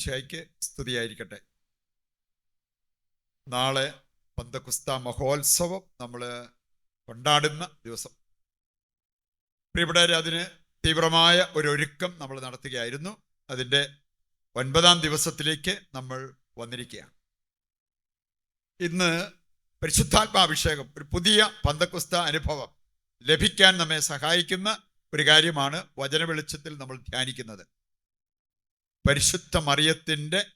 ഈശോമിശിഹായ്ക്ക് സ്തുതിയായിരിക്കട്ടെ. നാളെ പന്തകുസ്ത മഹോത്സവം നമ്മൾ കൊണ്ടാടുന്ന ദിവസം. പ്രിയപ്പെട്ടവരെ അതിന് തീവ്രമായ ഒരു ഒരുക്കം നമ്മൾ നടത്തുകയായിരുന്നു. അതിന്റെ ഒൻപതാം ദിവസത്തിലേക്ക് നമ്മൾ വന്നിരിക്കുകയാണ്. ഇന്ന് പരിശുദ്ധാത്മാഭിഷേകം ഒരു പുതിയ പന്തക്കുസ്ത അനുഭവം ലഭിക്കാൻ നമ്മെ സഹായിക്കുന്ന ഒരു കാര്യമാണ് വചന വെളിച്ചത്തിൽ നമ്മൾ ധ്യാനിക്കുന്നത്. പരിശുദ്ധ മറിയത്തിന്റെ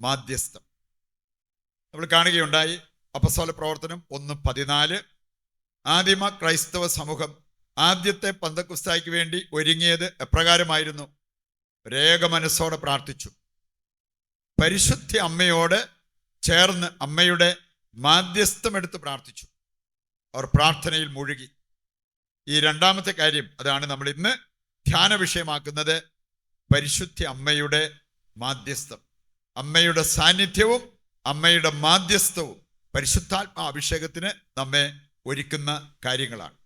മാധ്യസ്ഥം. നമ്മൾ കാണുകയുണ്ടായി അപസ്വല പ്രവർത്തനം ഒന്ന് പതിനാല്. ആദിമ ക്രൈസ്തവ സമൂഹം ആദ്യത്തെ പന്തക്കുസ്തായ്ക്ക് വേണ്ടി ഒരുങ്ങിയത് എപ്രകാരമായിരുന്നു? രേഖ മനസ്സോടെ പ്രാർത്ഥിച്ചു. പരിശുദ്ധ അമ്മയോട് ചേർന്ന് അമ്മയുടെ മാധ്യസ്ഥമെടുത്ത് പ്രാർത്ഥിച്ചു. അവർ പ്രാർത്ഥനയിൽ മുഴുകി. ഈ രണ്ടാമത്തെ കാര്യം അതാണ് നമ്മൾ ഇന്ന് ധ്യാന വിഷയമാക്കുന്നത് പരിശുദ്ധ അമ്മയുടെ മാധ്യസ്ഥം. അമ്മയുടെ സാന്നിധ്യവും അമ്മയുടെ മാധ്യസ്ഥവും പരിശുദ്ധാത്മാ അഭിഷേകത്തിന് നമ്മെ ഒരുക്കുന്ന കാര്യങ്ങളാണ്.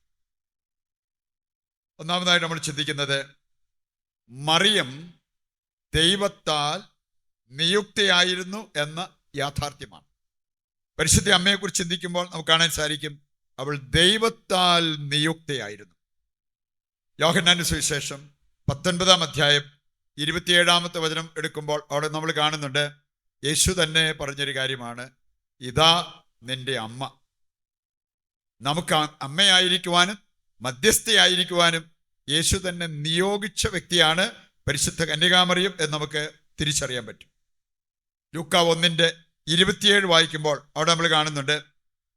ഒന്നാമതായി നമ്മൾ ചിന്തിക്കുന്നത് മറിയം ദൈവത്താൽ നിയുക്തിയായിരുന്നു എന്ന യാഥാർത്ഥ്യമാണ്. പരിശുദ്ധ അമ്മയെക്കുറിച്ച് ചിന്തിക്കുമ്പോൾ നമുക്ക് കാണാൻ സാധിക്കും അവൾ ദൈവത്താൽ നിയുക്തയായിരുന്നു. യോഹന്നാന്റെ സുവിശേഷം പത്തൊൻപതാം അധ്യായം ഇരുപത്തിയേഴാമത്തെ വചനം എടുക്കുമ്പോൾ അവിടെ നമ്മൾ കാണുന്നുണ്ട് യേശു തന്നെ പറഞ്ഞൊരു കാര്യമാണ് ഇതാ നിന്റെ അമ്മ. നമുക്ക് അമ്മയായിരിക്കുവാനും മധ്യസ്ഥയായിരിക്കുവാനും യേശു തന്നെ നിയോഗിച്ച വ്യക്തിയാണ് പരിശുദ്ധ കന്യകാമറിയം എന്ന് നമുക്ക് തിരിച്ചറിയാൻ പറ്റും. ലൂക്ക ഒന്നിന്റെ ഇരുപത്തിയേഴ് വായിക്കുമ്പോൾ അവിടെ നമ്മൾ കാണുന്നുണ്ട്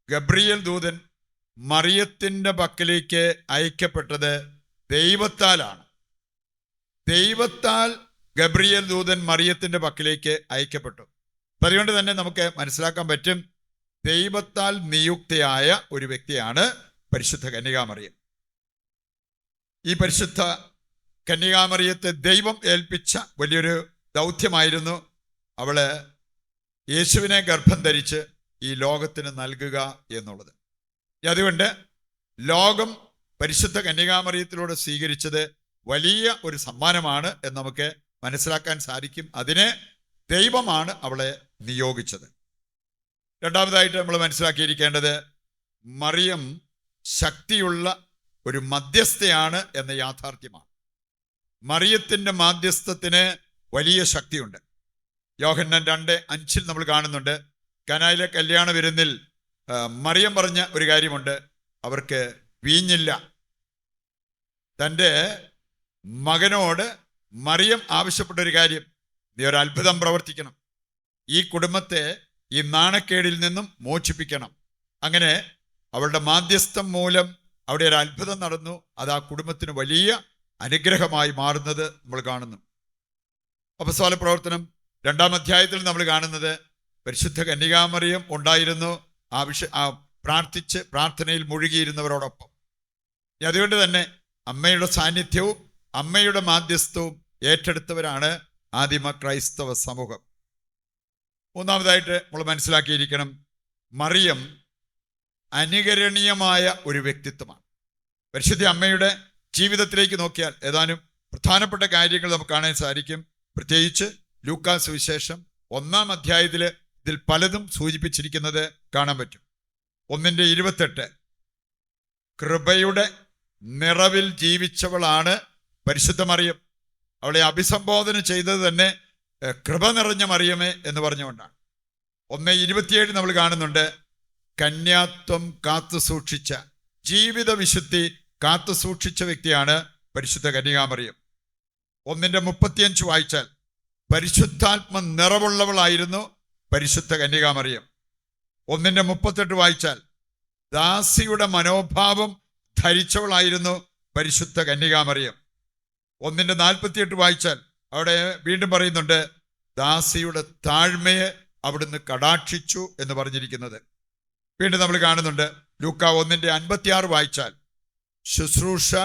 ഗബ്രിയൽ ദൂതൻ മറിയത്തിന്റെ പക്കലേക്ക് അയക്കപ്പെട്ടത് ദൈവത്താലാണ്. ദൈവത്താൽ ഗബ്രിയൽ ദൂതൻ മറിയത്തിന്റെ പക്കിലേക്ക് അയക്കപ്പെട്ടു. അപ്പൊ അതുകൊണ്ട് തന്നെ നമുക്ക് മനസ്സിലാക്കാൻ പറ്റും ദൈവത്താൽ നിയുക്തയായ ഒരു വ്യക്തിയാണ് പരിശുദ്ധ കന്യകാമറിയം. ഈ പരിശുദ്ധ കന്യകാമറിയത്തെ ദൈവം ഏൽപ്പിച്ച വലിയൊരു ദൗത്യമായിരുന്നു അവൾ യേശുവിനെ ഗർഭം ധരിച്ച് ഈ ലോകത്തിന് നൽകുക എന്നുള്ളത്. അതുകൊണ്ട് ലോകം പരിശുദ്ധ കന്യകാമറിയത്തിലൂടെ സ്വീകരിച്ചത് വലിയ ഒരു സമ്മാനമാണ് എന്ന് നമുക്ക് മനസ്സിലാക്കാൻ സാധിക്കും. അതിന് ദൈവമാണ് അവളെ നിയോഗിച്ചത്. രണ്ടാമതായിട്ട് നമ്മൾ മനസ്സിലാക്കിയിരിക്കേണ്ടത് മറിയം ശക്തിയുള്ള ഒരു മധ്യസ്ഥയാണ് എന്ന യാഥാർത്ഥ്യമാണ്. മറിയത്തിന്റെ മാധ്യസ്ഥത്തിന് വലിയ ശക്തിയുണ്ട്. യോഹന്നൻ രണ്ട് അഞ്ചിൽ നമ്മൾ കാണുന്നുണ്ട്. കനായിലെ കല്യാണ വിരുന്നിൽ മറിയം പറഞ്ഞ ഒരു കാര്യമുണ്ട്. അവർക്ക് വീഞ്ഞില്ല. തന്റെ മകനോട് മറിയം ആവശ്യപ്പെട്ട ഒരു കാര്യം. നീ ഒരു അത്ഭുതം പ്രവർത്തിക്കണം. ഈ കുടുംബത്തെ ഈ നാണക്കേടിൽ നിന്നും മോചിപ്പിക്കണം. അങ്ങനെ അവളുടെ മാധ്യസ്ഥം മൂലം അവിടെ ഒരു അത്ഭുതം നടന്നു. അത് ആ കുടുംബത്തിന് വലിയ അനുഗ്രഹമായി മാറുന്നത് നമ്മൾ കാണുന്നു. അപസ്വാല പ്രവർത്തനം രണ്ടാം അധ്യായത്തിൽ നമ്മൾ കാണുന്നത് പരിശുദ്ധ കന്യകാമറിയം ഉണ്ടായിരുന്നു. ആവശ്യ ആ പ്രാർത്ഥിച്ച് പ്രാർത്ഥനയിൽ മുഴുകിയിരുന്നവരോടൊപ്പം. അതുകൊണ്ട് തന്നെ അമ്മയുടെ സാന്നിധ്യവും അമ്മയുടെ മാധ്യസ്ഥവും ഏറ്റെടുത്തവരാണ് ആദിമ ക്രൈസ്തവ സമൂഹം. മൂന്നാമതായിട്ട് നമ്മൾ മനസ്സിലാക്കിയിരിക്കണം മറിയം അനുകരണീയമായ ഒരു വ്യക്തിത്വമാണ്. പരിശുദ്ധ അമ്മയുടെ ജീവിതത്തിലേക്ക് നോക്കിയാൽ ഏതാനും പ്രധാനപ്പെട്ട കാര്യങ്ങൾ നമുക്ക് കാണാൻ സാധിക്കും. പ്രത്യേകിച്ച് ലൂക്കാസ് സുവിശേഷം ഒന്നാം അധ്യായത്തിൽ ഇതിൽ പലതും സൂചിപ്പിച്ചിരിക്കുന്നത് കാണാൻ പറ്റും. ഒന്നിന്റെ ഇരുപത്തെട്ട് കൃപയുടെ നിറവിൽ ജീവിച്ചവളാണ് പരിശുദ്ധ മറിയം. അവളെ അഭിസംബോധന ചെയ്തത് തന്നെ കൃപ നിറഞ്ഞ മറിയമേ എന്ന് പറഞ്ഞുകൊണ്ടാണ്. ഒന്ന് ഇരുപത്തിയേഴ് നമ്മൾ കാണുന്നുണ്ട് കന്യാത്വം കാത്തു സൂക്ഷിച്ച ജീവിത വിശുദ്ധി കാത്തു സൂക്ഷിച്ച വ്യക്തിയാണ് പരിശുദ്ധ കന്യകാമറിയം. ഒന്നിന്റെ മുപ്പത്തിയഞ്ച് വായിച്ചാൽ പരിശുദ്ധാത്മ നിറവുള്ളവളായിരുന്നു പരിശുദ്ധ കന്യകാമറിയം. ഒന്നിന്റെ മുപ്പത്തെട്ട് വായിച്ചാൽ ദാസിയുടെ മനോഭാവം ധരിച്ചവളായിരുന്നു പരിശുദ്ധ കന്യകാമറിയം. ഒന്നിന്റെ നാൽപ്പത്തിയെട്ട് വായിച്ചാൽ അവിടെ വീണ്ടും പറയുന്നുണ്ട് ദാസിയുടെ താഴ്മയെ അവിടുന്ന് കടാക്ഷിച്ചു എന്ന് പറഞ്ഞിരിക്കുന്നത്. വീണ്ടും നമ്മൾ കാണുന്നുണ്ട് ലൂക്ക ഒന്നിന്റെ അൻപത്തിയാറ് വായിച്ചാൽ ശുശ്രൂഷ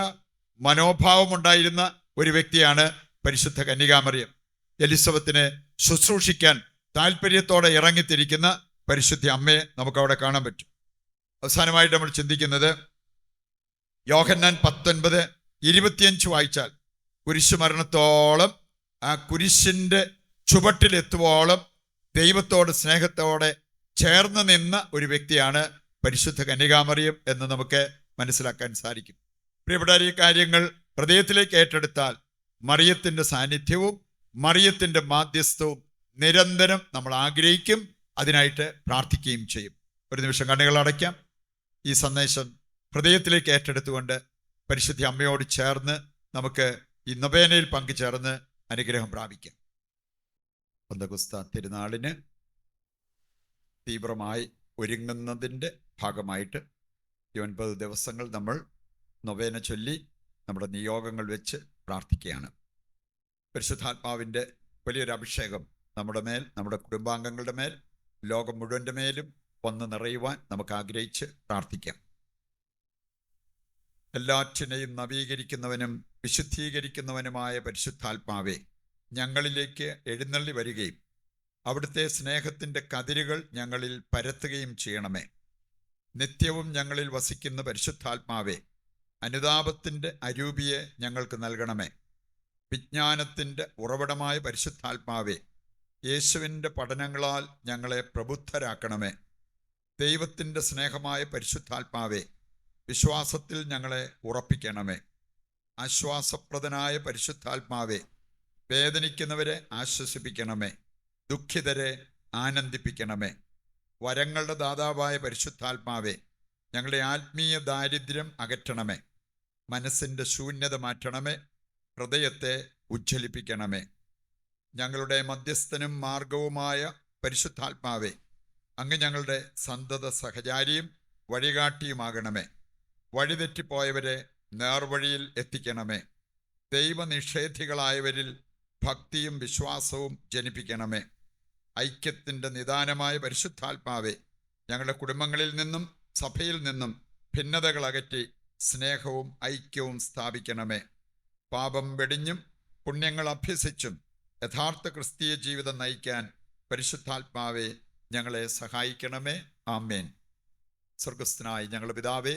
മനോഭാവമുണ്ടായിരുന്ന ഒരു വ്യക്തിയാണ് പരിശുദ്ധ കന്യകാമറിയം എലിസബത്തിനെ ശുശ്രൂഷിക്കാൻ താല്പര്യത്തോടെ ഇറങ്ങിത്തിരിക്കുന്ന പരിശുദ്ധ അമ്മയെ നമുക്ക് അവിടെ കാണാൻ പറ്റും. അവസാനമായിട്ട് നമ്മൾ ചിന്തിക്കുന്നത് യോഹന്നാൻ പത്തൊൻപത് ഇരുപത്തിയഞ്ച് വായിച്ചാൽ കുരിശു മരണത്തോളം ആ കുരിശിന്റെ ചുവട്ടിലെത്തുവോളം ദൈവത്തോട് സ്നേഹത്തോടെ ചേർന്ന് നിന്ന ഒരു വ്യക്തിയാണ് പരിശുദ്ധ കന്യകാമറിയം എന്ന് നമുക്ക് മനസ്സിലാക്കാൻ സാധിക്കും. പ്രിയപ്പെട്ട ഈ കാര്യങ്ങൾ ഹൃദയത്തിലേക്ക് ഏറ്റെടുത്താൽ മറിയത്തിന്റെ സാന്നിധ്യവും മറിയത്തിന്റെ മാധ്യസ്ഥവും നിരന്തരം നമ്മൾ ആഗ്രഹിക്കും അതിനായിട്ട് പ്രാർത്ഥിക്കുകയും ചെയ്യും. ഒരു നിമിഷം കണ്ണുകൾ അടയ്ക്കാം. ഈ സന്ദേശം ഹൃദയത്തിലേക്ക് ഏറ്റെടുത്തുകൊണ്ട് പരിശുദ്ധി അമ്മയോട് ചേർന്ന് നമുക്ക് ഈ നൊവേനയിൽ പങ്കുചേർന്ന് അനുഗ്രഹം പ്രാപിക്കാം. പന്തകുസ്ത തിരുനാളിന് തീവ്രമായി ഒരുങ്ങുന്നതിന്റെ ഭാഗമായിട്ട് ഈ ഒൻപത് ദിവസങ്ങൾ നമ്മൾ നൊവേന ചൊല്ലി നമ്മുടെ നിയോഗങ്ങൾ വെച്ച് പ്രാർത്ഥിക്കുകയാണ്. പരിശുദ്ധാത്മാവിന്റെ വലിയൊരു അഭിഷേകം നമ്മുടെ മേൽ നമ്മുടെ കുടുംബാംഗങ്ങളുടെ മേൽ ലോകം മുഴുവന്റെ മേലും വന്ന് നിറയുവാൻ നമുക്ക് ആഗ്രഹിച്ച് പ്രാർത്ഥിക്കാം. എല്ലാറ്റിനെയും നവീകരിക്കുന്നവനും വിശുദ്ധീകരിക്കുന്നവനുമായ പരിശുദ്ധാത്മാവെ ഞങ്ങളിലേക്ക് എഴുന്നള്ളി വരികയും അവിടുത്തെ സ്നേഹത്തിന്റെ കതിരുകൾ ഞങ്ങളിൽ പരത്തുകയും ചെയ്യണമേ. നിത്യവും ഞങ്ങളിൽ വസിക്കുന്ന പരിശുദ്ധാത്മാവെ അനുതാപത്തിന്റെ അരൂപിയെ ഞങ്ങൾക്ക് നൽകണമേ. വിജ്ഞാനത്തിന്റെ ഉറവിടമായ പരിശുദ്ധാത്മാവെ യേശുവിന്റെ പഠനങ്ങളാൽ ഞങ്ങളെ പ്രബുദ്ധരാക്കണമേ. ദൈവത്തിന്റെ സ്നേഹമായ പരിശുദ്ധാത്മാവെ വിശ്വാസത്തിൽ ഞങ്ങളെ ഉറപ്പിക്കണമേ. ആശ്വാസപ്രദനായ പരിശുദ്ധാത്മാവെ വേദനിക്കുന്നവരെ ആശ്വസിപ്പിക്കണമേ ദുഃഖിതരെ ആനന്ദിപ്പിക്കണമേ. വരങ്ങളുടെ ദാതാവായ പരിശുദ്ധാത്മാവെ ഞങ്ങളുടെ ആത്മീയ ദാരിദ്ര്യം അകറ്റണമേ. മനസ്സിന്റെ ശൂന്യത മാറ്റണമേ ഹൃദയത്തെ ഉജ്ജ്വലിപ്പിക്കണമേ. ഞങ്ങളുടെ മധ്യസ്ഥനും മാർഗവുമായ പരിശുദ്ധാത്മാവെ അങ്ങ് ഞങ്ങളുടെ സന്തത സഹചാരിയും വഴികാട്ടിയുമാകണമേ. വഴിതെറ്റിപ്പോയവരെ നേർവഴിയിൽ എത്തിക്കണമേ. ദൈവനിഷേധികളായവരിൽ ഭക്തിയും വിശ്വാസവും ജനിപ്പിക്കണമേ. ഐക്യത്തിന്റെ നിദാനമായ പരിശുദ്ധാത്മാവെ ഞങ്ങളുടെ കുടുംബങ്ങളിൽ നിന്നും സഭയിൽ നിന്നും ഭിന്നതകൾ അകറ്റി സ്നേഹവും ഐക്യവും സ്ഥാപിക്കണമേ. പാപം വെടിഞ്ഞും പുണ്യങ്ങൾ അഭ്യസിച്ചും യഥാർത്ഥ ക്രിസ്തീയ ജീവിതം നയിക്കാൻ പരിശുദ്ധാത്മാവെ ഞങ്ങളെ സഹായിക്കണമേ. ആമേൻ. സ്വർഗസ്ഥനായി ഞങ്ങളുടെ പിതാവേ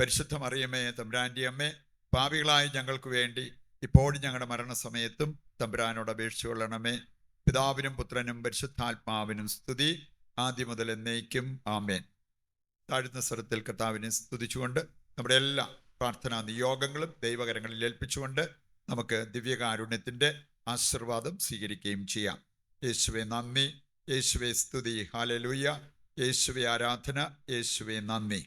പരിശുദ്ധ മറിയമ്മേ തമ്പുരാന്റെ അമ്മേ പാപികളായ ഞങ്ങൾക്ക് വേണ്ടി ഇപ്പോഴും ഞങ്ങളുടെ മരണസമയത്തും തമ്പുരാനോട് അപേക്ഷിച്ചു കൊള്ളണമേ. പിതാവിനും പുത്രനും പരിശുദ്ധാത്മാവിനും സ്തുതി. ആദ്യം മുതൽ എന്നേക്കും ആമേൻ. താഴ്ന്ന സ്വരത്തിൽ കർത്താവിനെ സ്തുതിച്ചുകൊണ്ട് നമ്മുടെ എല്ലാ പ്രാർത്ഥനാ നിയോഗങ്ങളും ദൈവകരങ്ങളിൽ ഏൽപ്പിച്ചുകൊണ്ട് നമുക്ക് ദിവ്യകാരുണ്യത്തിന്റെ ആശീർവാദം സ്വീകരിക്കുകയും ചെയ്യാം. യേശുവെ നന്ദി. യേശുവെ സ്തുതി. ഹാലലൂയ യേശുവെ ആരാധന. യേശുവെ നന്ദി.